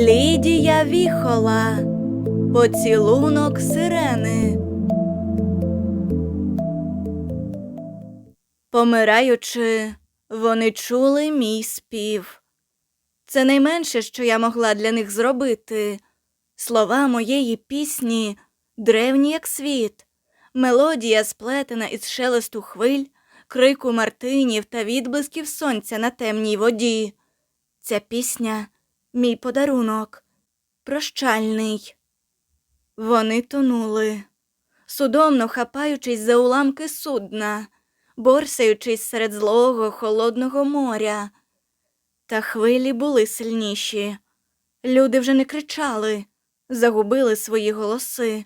Лідія Віхола, поцілунок сирени. Помираючи, вони чули мій спів. Це найменше, що я могла для них зробити. Слова моєї пісні древні, як світ, мелодія сплетена із шелесту хвиль, крику мартинів та відблисків сонця на темній воді. Ця пісня мій подарунок, прощальний. Вони тонули, судомно хапаючись за уламки судна, борсаючись серед злого холодного моря. Та хвилі були сильніші. Люди вже не кричали, загубили свої голоси.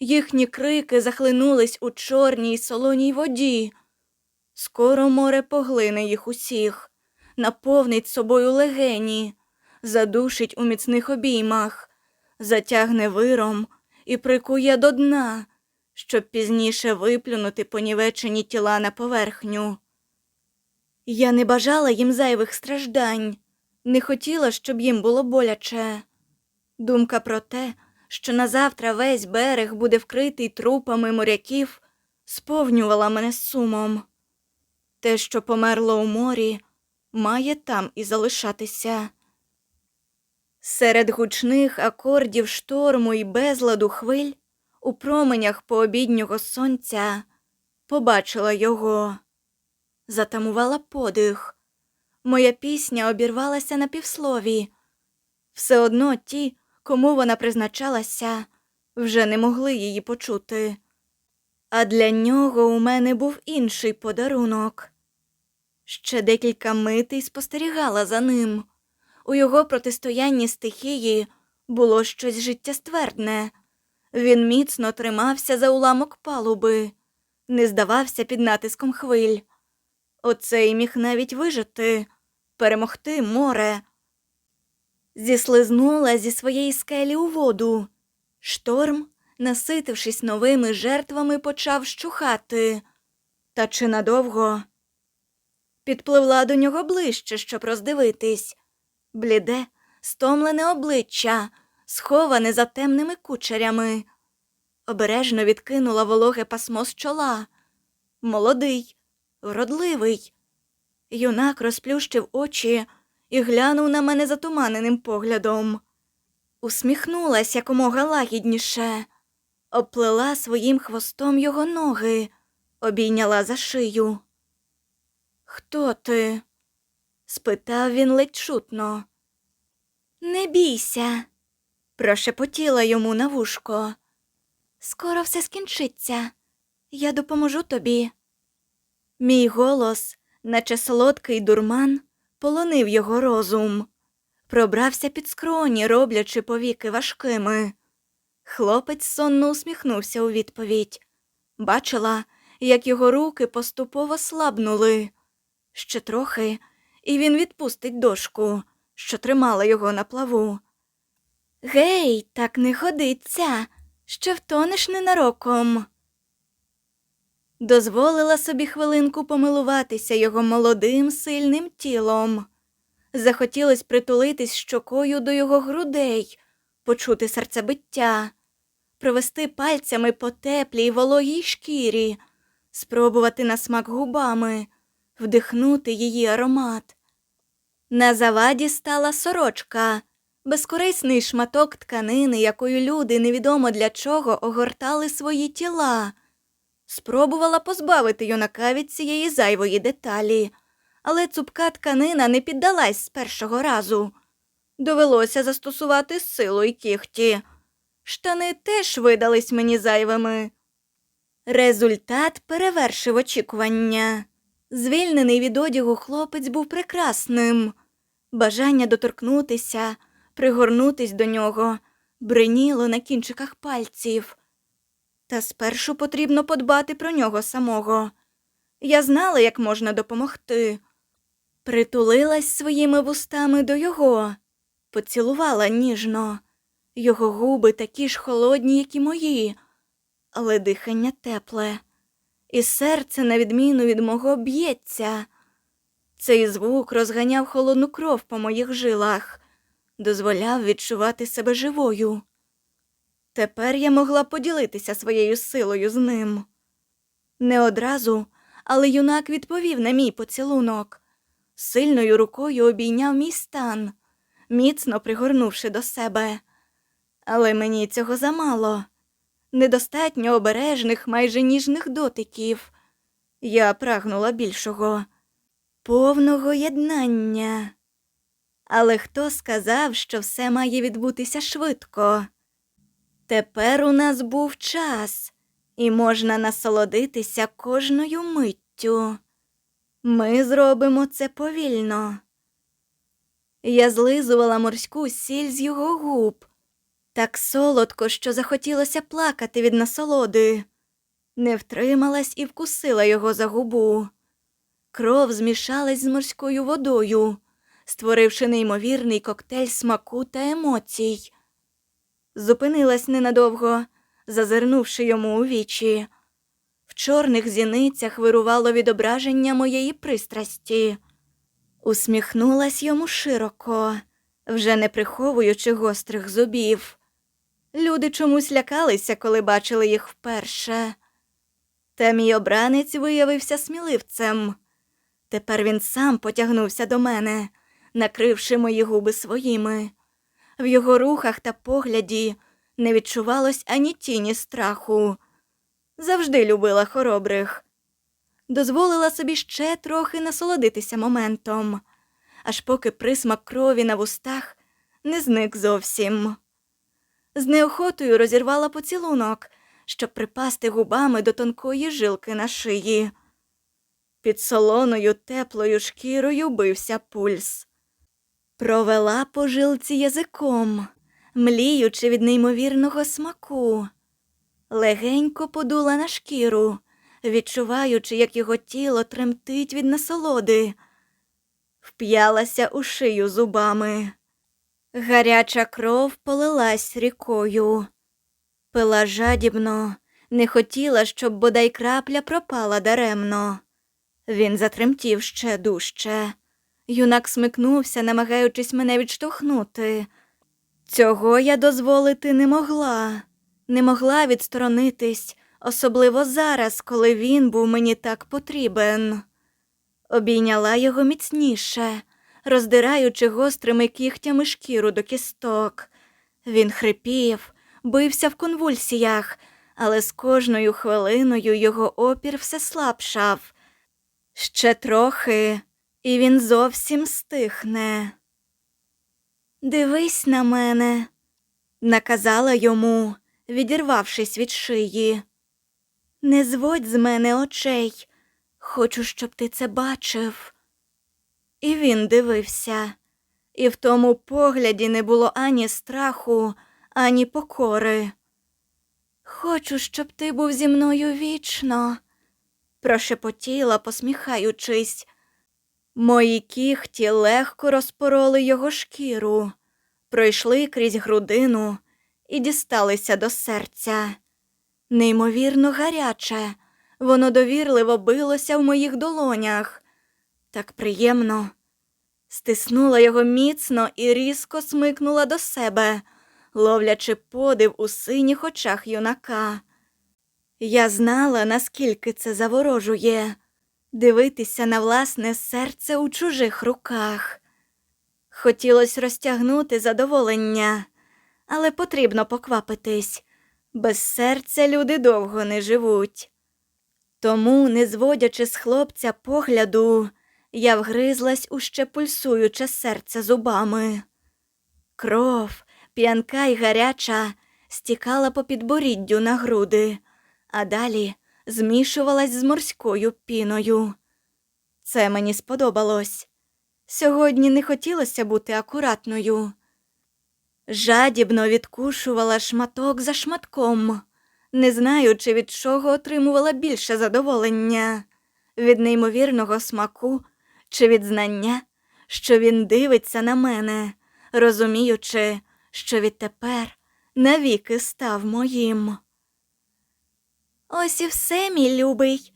Їхні крики захлинулись у чорній солоній воді. Скоро море поглине їх усіх, наповнить собою легені, задушить у міцних обіймах, затягне виром і прикує до дна, щоб пізніше виплюнути понівечені тіла на поверхню. Я не бажала їм зайвих страждань, не хотіла, щоб їм було боляче. Думка про те, що назавтра весь берег буде вкритий трупами моряків, сповнювала мене сумом. Те, що померло у морі, має там і залишатися. Серед гучних акордів шторму і безладу хвиль у променях пообіднього сонця побачила його, затамувала подих. Моя пісня обірвалася на півслові. Все одно ті, кому вона призначалася, вже не могли її почути. А для нього у мене був інший подарунок. Ще декілька митей спостерігала за ним. У його протистоянні стихії було щось життєствердне. Він міцно тримався за уламок палуби, не здавався під натиском хвиль. Оцей міг навіть вижити, перемогти море. Зіслизнула зі своєї скелі у воду. Шторм, наситившись новими жертвами, почав щухати. Та чи надовго? Підпливла до нього ближче, щоб роздивитись. Бліде, стомлене обличчя, сховане за темними кучерями. Обережно відкинула вологе пасмо з чола. Молодий, вродливий. Юнак розплющив очі і глянув на мене затуманеним поглядом. Усміхнулась якомога лагідніше, обплела своїм хвостом його ноги, обійняла за шию. Хто ти? Спитав він ледь чутно. Не бійся, прошепотіла йому на вушко. Скоро все скінчиться. Я допоможу тобі. Мій голос, наче солодкий дурман, полонив його розум, пробрався під скроні, роблячи повіки важкими. Хлопець сонно усміхнувся у відповідь. Бачила, як його руки поступово слабнули. Ще трохи, і він відпустить дошку, що тримала його на плаву. Гей, так не годиться, що втонеш ненароком. Дозволила собі хвилинку помилуватися його молодим, сильним тілом. Захотілось притулитись щокою до його грудей, почути серцебиття, провести пальцями по теплій вологій шкірі, спробувати на смак губами, вдихнути її аромат. На заваді стала сорочка, безкорисний шматок тканини, якою люди невідомо для чого огортали свої тіла. Спробувала позбавити юнака від цієї зайвої деталі, але цупка тканина не піддалась з першого разу. Довелося застосувати силу й кіхті. Штани теж видались мені зайвими. Результат перевершив очікування. Звільнений від одягу хлопець був прекрасним. Бажання доторкнутися, пригорнутись до нього, бриніло на кінчиках пальців. Та спершу потрібно подбати про нього самого. Я знала, як можна допомогти. Притулилась своїми вустами до його, поцілувала ніжно. Його губи такі ж холодні, як і мої, але дихання тепле, і серце, на відміну від мого, б'ється. Цей звук розганяв холодну кров по моїх жилах, дозволяв відчувати себе живою. Тепер я могла поділитися своєю силою з ним. Не одразу, але юнак відповів на мій поцілунок. Сильною рукою обійняв мій стан, міцно пригорнувши до себе. Але мені цього замало. Недостатньо обережних, майже ніжних дотиків. Я прагнула більшого, повного єднання. Але хто сказав, що все має відбутися швидко? Тепер у нас був час, і можна насолодитися кожною миттю. Ми зробимо це повільно. Я злизувала морську сіль з його губ, так солодко, що захотілося плакати від насолоди. Не втрималась і вкусила його за губу. Кров змішалась з морською водою, створивши неймовірний коктейль смаку та емоцій. Зупинилась ненадовго, зазирнувши йому у вічі. В чорних зіницях вирувало відображення моєї пристрасті. Усміхнулась йому широко, вже не приховуючи гострих зубів. Люди чомусь лякалися, коли бачили їх вперше. Та мій обранець виявився сміливцем. Тепер він сам потягнувся до мене, накривши мої губи своїми. В його рухах та погляді не відчувалось ані тіні страху. Завжди любила хоробрих. Дозволила собі ще трохи насолодитися моментом, аж поки присмак крові на вустах не зник зовсім. З неохотою розірвала поцілунок, щоб припасти губами до тонкої жилки на шиї. Під солоною теплою шкірою бився пульс. Провела по жилці язиком, мліючи від неймовірного смаку. Легенько подула на шкіру, відчуваючи, як його тіло тремтить від насолоди. Вп'ялася у шию зубами. Гаряча кров полилась рікою. Пила жадібно, не хотіла, щоб бодай крапля пропала даремно. Він затремтів ще дужче. Юнак смикнувся, намагаючись мене відштовхнути. Цього я дозволити не могла, не могла відсторонитись, особливо зараз, коли він був мені так потрібен. Обійняла його міцніше, роздираючи гострими кігтями шкіру до кісток. Він хрипів, бився в конвульсіях, але з кожною хвилиною його опір все слабшав. Ще трохи, і він зовсім стихне. Дивись на мене, наказала йому, відірвавшись від шиї. Не зводь з мене очей, хочу, щоб ти це бачив. І він дивився, і в тому погляді не було ані страху, ані покори. Хочу, щоб ти був зі мною вічно, прошепотіла, посміхаючись. Мої кіхті легко розпороли його шкіру, пройшли крізь грудину і дісталися до серця. Неймовірно гаряче, воно довірливо билося в моїх долонях. Так приємно. Стиснула його міцно і різко смикнула до себе, ловлячи подив у синіх очах юнака. Я знала, наскільки це заворожує дивитися на власне серце у чужих руках. Хотілося розтягнути задоволення, але потрібно поквапитись. Без серця люди довго не живуть. Тому, не зводячи з хлопця погляду, я вгризлась у ще пульсуюче серце зубами. Кров, п'янка й гаряча, стікала по підборіддю на груди, а далі змішувалась з морською піною. Це мені сподобалось. Сьогодні не хотілося бути акуратною. Жадібно відкушувала шматок за шматком, не знаючи, від чого отримувала більше задоволення від неймовірного смаку чи від знання, що він дивиться на мене, розуміючи, що відтепер навіки став моїм. Ось і все, мій любий.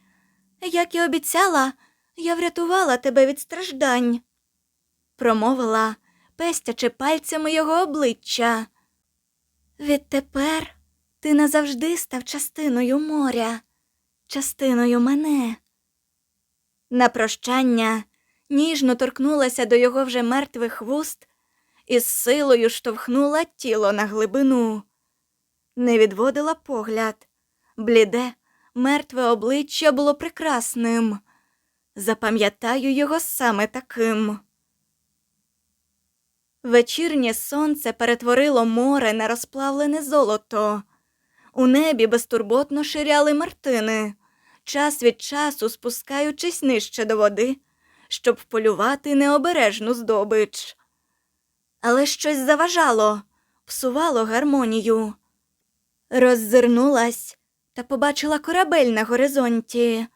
Як і обіцяла, я врятувала тебе від страждань, промовила, пестячи пальцями його обличчя. Відтепер ти назавжди став частиною моря, частиною мене. На прощання ніжно торкнулася до його вже мертвих вуст і з силою штовхнула тіло на глибину. Не відводила погляд. Бліде, мертве обличчя було прекрасним. Запам'ятаю його саме таким. Вечірнє сонце перетворило море на розплавлене золото. У небі безтурботно ширяли мартини, час від часу спускаючись нижче до води, щоб вполювати необережну здобич. Але щось заважало, псувало гармонію. Роззирнулась та побачила корабель на горизонті.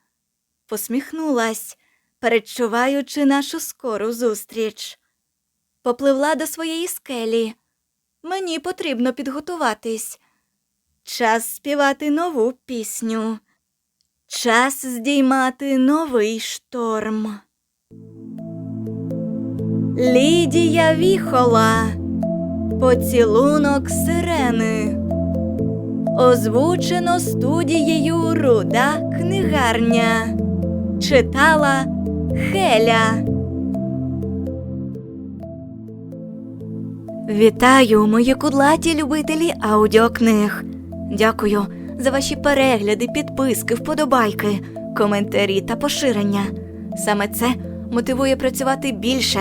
Посміхнулась, передчуваючи нашу скору зустріч. Попливла до своєї скелі. Мені потрібно підготуватись. Час співати нову пісню. Час здіймати новий шторм. Лідія Віхола. Поцілунок сирени. Озвучено студією Руда книгарня. Читала Хеля. Вітаю, мої кудлаті любителі аудіокниг. Дякую за ваші перегляди, підписки, вподобайки, коментарі та поширення. Саме це мотивує працювати більше,